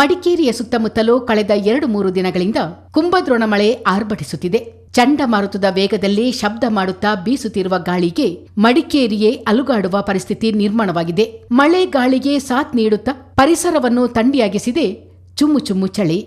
ಮಡಿಕೇರಿಯ ಸುತ್ತಮುತ್ತಲೂ ಕಳೆದ ಎರಡು ಮೂರು ದಿನಗಳಿಂದ ಕುಂಭದ್ರೋಣ ಮಳೆ ಆರ್ಭಟಿಸುತ್ತಿದೆ. ಚಂಡಮಾರುತದ ವೇಗದಲ್ಲಿ ಶಬ್ದ ಮಾಡುತ್ತಾ ಬೀಸುತ್ತಿರುವ ಗಾಳಿಗೆ ಮಡಿಕೇರಿಯೇ ಅಲುಗಾಡುವ ಪರಿಸ್ಥಿತಿ ನಿರ್ಮಾಣವಾಗಿದೆ. ಮಳೆ ಗಾಳಿಗೆ ಸಾಥ್ ನೀಡುತ್ತಾ ಪರಿಸರವನ್ನು ತಂಡಿಯಾಗಿಸಿದೆ ಚುಮ್ಮು ಚುಮ್ಮು ಚಳಿ.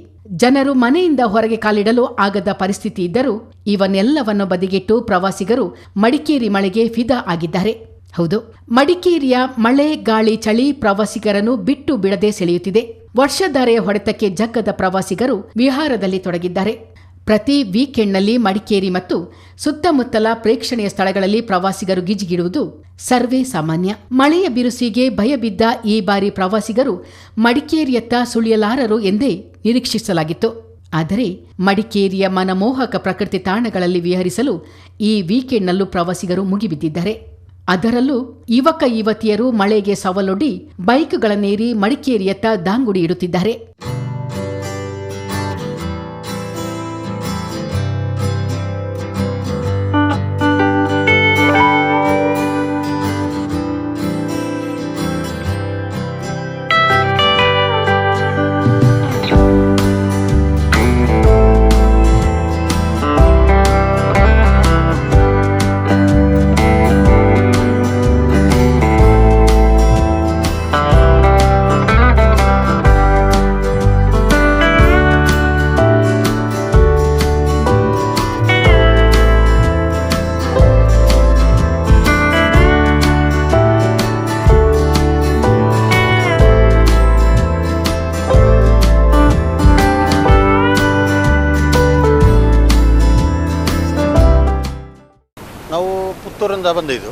ಜನರು ಮನೆಯಿಂದ ಹೊರಗೆ ಕಾಲಿಡಲು ಆಗದ ಪರಿಸ್ಥಿತಿ ಇದ್ದರೂ ಇವನ್ನೆಲ್ಲವನ್ನು ಬದಿಗಿಟ್ಟು ಪ್ರವಾಸಿಗರು ಮಡಿಕೇರಿ ಮಳೆಗೆ ಫಿದಾ ಆಗಿದ್ದಾರೆ. ಹೌದು, ಮಡಿಕೇರಿಯ ಮಳೆ, ಗಾಳಿ, ಚಳಿ ಪ್ರವಾಸಿಗರನ್ನು ಬಿಟ್ಟು ಬಿಡದೆ ಸೆಳೆಯುತ್ತಿದೆ. ವರ್ಷಧಾರೆಯ ಹೊಡೆತಕ್ಕೆ ಜಗ್ಗದ ಪ್ರವಾಸಿಗರು ವಿಹಾರದಲ್ಲಿ ತೊಡಗಿದ್ದಾರೆ. ಪ್ರತಿ ವೀಕೆಂಡ್ನಲ್ಲಿ ಮಡಿಕೇರಿ ಮತ್ತು ಸುತ್ತಮುತ್ತಲ ಪ್ರೇಕ್ಷಣೀಯ ಸ್ಥಳಗಳಲ್ಲಿ ಪ್ರವಾಸಿಗರು ಗಿಜಿಗಿಡುವುದು ಸರ್ವೇ ಸಾಮಾನ್ಯ. ಮಳೆಯ ಬಿರುಸಿಗೆ ಭಯಬಿದ್ದ ಈ ಬಾರಿ ಪ್ರವಾಸಿಗರು ಮಡಿಕೇರಿಯತ್ತ ಸುಳಿಯಲಾರರು ಎಂದೇ ನಿರೀಕ್ಷಿಸಲಾಗಿತ್ತು. ಆದರೆ ಮಡಿಕೇರಿಯ ಮನಮೋಹಕ ಪ್ರಕೃತಿ ತಾಣಗಳಲ್ಲಿ ವಿಹರಿಸಲು ಈ ವೀಕೆಂಡ್ನಲ್ಲೂ ಪ್ರವಾಸಿಗರು ಮುಗಿಬಿದ್ದಿದ್ದಾರೆ. ಅದರಲ್ಲೂ ಯುವಕ ಯುವತಿಯರು ಮಳೆಗೆ ಸವಲೊಡ್ಡಿ ಬೈಕ್ಗಳನ್ನೇರಿ ಮಡಿಕೇರಿಯತ್ತ ದಾಂಗುಡಿ ಇಡುತ್ತಿದ್ದಾರೆ. ನಾವು ಪುತ್ತೂರಿಂದ ಬಂದಿದ್ದು.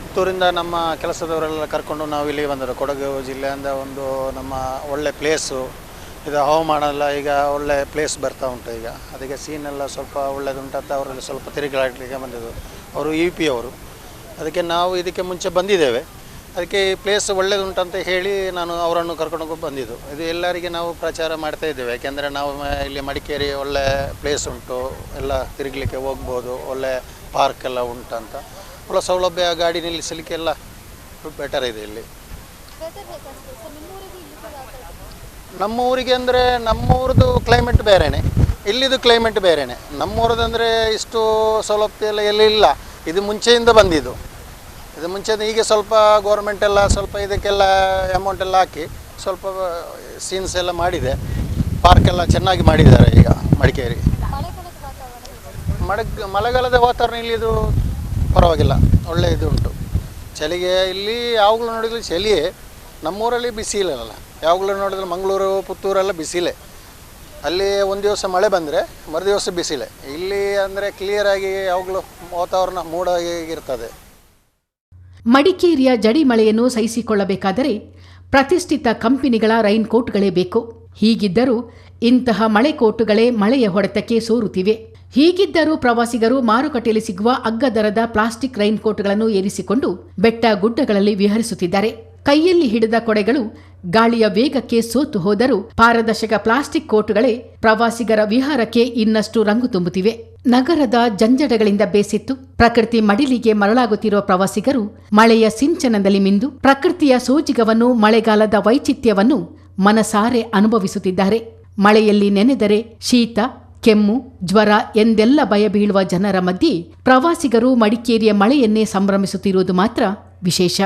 ಪುತ್ತೂರಿಂದ ನಮ್ಮ ಕೆಲಸದವರೆಲ್ಲ ಕರ್ಕೊಂಡು ನಾವು ಇಲ್ಲಿಗೆ ಬಂದರು ಕೊಡಗು ಜಿಲ್ಲೆಯಿಂದ ಒಂದು ನಮ್ಮ ಒಳ್ಳೆ ಪ್ಲೇಸು ಇದು ಹವಾಮಾನ ಎಲ್ಲ ಈಗ ಒಳ್ಳೆ ಪ್ಲೇಸ್ ಬರ್ತಾ ಉಂಟು ಈಗ. ಅದಕ್ಕೆ ಸೀನ್ ಎಲ್ಲ ಸ್ವಲ್ಪ ಒಳ್ಳೆಯದುಂಟಂತ ಅವರಲ್ಲಿ ಸ್ವಲ್ಪ ತಿರುಗಾಡಲಿಕ್ಕೆ ಬಂದಿದ್ದು. ಅವರು ಯು ಪಿ ಅವರು. ಅದಕ್ಕೆ ನಾವು ಇದಕ್ಕೆ ಮುಂಚೆ ಬಂದಿದ್ದೇವೆ. ಅದಕ್ಕೆ ಈ ಪ್ಲೇಸ್ ಒಳ್ಳೇದುಂಟಂತ ಹೇಳಿ ನಾನು ಅವರನ್ನು ಕರ್ಕೊಂಡು ಬಂದಿದ್ದು. ಇದು ಎಲ್ಲರಿಗೆ ನಾವು ಪ್ರಚಾರ ಮಾಡ್ತಾ ಇದ್ದೇವೆ. ಯಾಕೆಂದರೆ ನಾವು ಇಲ್ಲಿ ಮಡಿಕೇರಿ ಒಳ್ಳೆ ಪ್ಲೇಸ್ ಉಂಟು. ಎಲ್ಲ ತಿರುಗಲಿಕ್ಕೆ ಹೋಗ್ಬೋದು. ಒಳ್ಳೆ ಪಾರ್ಕ್ ಎಲ್ಲ ಉಂಟಂತ. ಒಳ್ಳೆ ಸೌಲಭ್ಯ, ಗಾಡಿ ನಿಲ್ಲಿಸಲಿಕ್ಕೆ ಎಲ್ಲ ಬೆಟರ್ ಇದೆ ಇಲ್ಲಿ. ನಮ್ಮ ಊರಿಗೆ ಅಂದರೆ ನಮ್ಮ ಊರದ್ದು ಕ್ಲೈಮೇಟ್ ಬೇರೆಯೇ ಇಲ್ಲಿದು ಕ್ಲೈಮೇಟ್ ಬೇರೆಯೇ ನಮ್ಮೂರದಂದರೆ ಇಷ್ಟು ಸೌಲಭ್ಯ ಎಲ್ಲ ಎಲ್ಲಿ ಇಲ್ಲ ಇದು ಮುಂಚೆಯಿಂದ ಬಂದಿದ್ದು. ಇದು ಮುಂಚೆ ಈಗ ಸ್ವಲ್ಪ ಗೌರ್ಮೆಂಟ್ ಎಲ್ಲ ಸ್ವಲ್ಪ ಇದಕ್ಕೆಲ್ಲ ಅಮೌಂಟ್ ಎಲ್ಲ ಹಾಕಿ ಸ್ವಲ್ಪ ಸೀನ್ಸ್ ಎಲ್ಲ ಮಾಡಿದೆ. ಪಾರ್ಕ್ ಎಲ್ಲ ಚೆನ್ನಾಗಿ ಮಾಡಿದ್ದಾರೆ ಈಗ ಮಡಿಕೇರಿ. ಮಳೆಗ ಮಳೆಗಾಲದ ವಾತಾವರಣ ಇಲ್ಲಿ ಇದು ಪರವಾಗಿಲ್ಲ. ಒಳ್ಳೆ ಇದು ಉಂಟು. ಚಳಿಗೆ ಇಲ್ಲಿ, ಯಾವಾಗಲೂ ನೋಡಿದ್ರೆ ಚಳಿಯೇ. ನಮ್ಮೂರಲ್ಲಿ ಬಿಸಿ ಇಲ್ಲಲ್ಲ ಯಾವಾಗಲೂ ನೋಡಿದ್ರೆ ಮಂಗಳೂರು, ಪುತ್ತೂರೆಲ್ಲ ಬಿಸಿಲೇ ಅಲ್ಲಿ ಒಂದು ದಿವಸ ಮಳೆ ಬಂದರೆ ಮರುದಿವಸ ಬಿಸಿಲೇ ಇಲ್ಲಿ. ಅಂದರೆ ಕ್ಲಿಯರಾಗಿ ಯಾವಾಗಲೂ ವಾತಾವರಣ ಮೂಡಾಗಿ ಇರ್ತದೆ. ಮಡಿಕೇರಿಯ ಜಡಿ ಮಳೆಯನ್ನು ಸಹಿಸಿಕೊಳ್ಳಬೇಕಾದರೆ ಪ್ರತಿಷ್ಠಿತ ಕಂಪನಿಗಳ ರೈನ್ ಕೋಟ್ಗಳೇ ಬೇಕು. ಹೀಗಿದ್ದರೂ ಇಂತಹ ಮಳೆ ಕೋಟುಗಳೇ ಮಳೆಯ ಹೊಡೆತಕ್ಕೆ ಸೋರುತ್ತಿವೆ. ಹೀಗಿದ್ದರೂ ಪ್ರವಾಸಿಗರು ಮಾರುಕಟ್ಟೆಯಲ್ಲಿ ಸಿಗುವ ಅಗ್ಗದರದ ಪ್ಲಾಸ್ಟಿಕ್ ರೈನ್ ಕೋಟ್ಗಳನ್ನು ಏರಿಸಿಕೊಂಡು ಬೆಟ್ಟ ಗುಡ್ಡಗಳಲ್ಲಿ ವಿಹರಿಸುತ್ತಿದ್ದಾರೆ. ಕೈಯಲ್ಲಿ ಹಿಡಿದ ಕೊಡೆಗಳು ಗಾಳಿಯ ವೇಗಕ್ಕೆ ಸೋತು ಹೋದರೂ ಪಾರದರ್ಶಕ ಪ್ಲಾಸ್ಟಿಕ್ ಕೋಟುಗಳೇ ಪ್ರವಾಸಿಗರ ವಿಹಾರಕ್ಕೆ ಇನ್ನಷ್ಟು ರಂಗು ತುಂಬುತ್ತಿವೆ. ನಗರದ ಜಂಜಡಗಳಿಂದ ಬೇಸಿತ್ತು. ಪ್ರಕೃತಿ ಮಡಿಲಿಗೆ ಮರಳಾಗುತ್ತಿರುವ ಪ್ರವಾಸಿಗರು ಮಳೆಯ ಸಿಂಚನದಲ್ಲಿ ಮಿಂದು ಪ್ರಕೃತಿಯ ಸೋಜಿಗವನ್ನು, ಮಳೆಗಾಲದ ವೈಚಿತ್ಯವನ್ನು ಮನಸಾರೆ ಅನುಭವಿಸುತ್ತಿದ್ದಾರೆ. ಮಳೆಯಲ್ಲಿ ನೆನೆದರೆ ಶೀತ, ಕೆಮ್ಮು, ಜ್ವರ ಎಂದೆಲ್ಲ ಭಯ ಬೀಳುವ ಜನರ ಮಧ್ಯೆ ಪ್ರವಾಸಿಗರು ಮಡಿಕೇರಿಯ ಮಳೆಯನ್ನೇ ಸಂಭ್ರಮಿಸುತ್ತಿರುವುದು ಮಾತ್ರ ವಿಶೇಷ.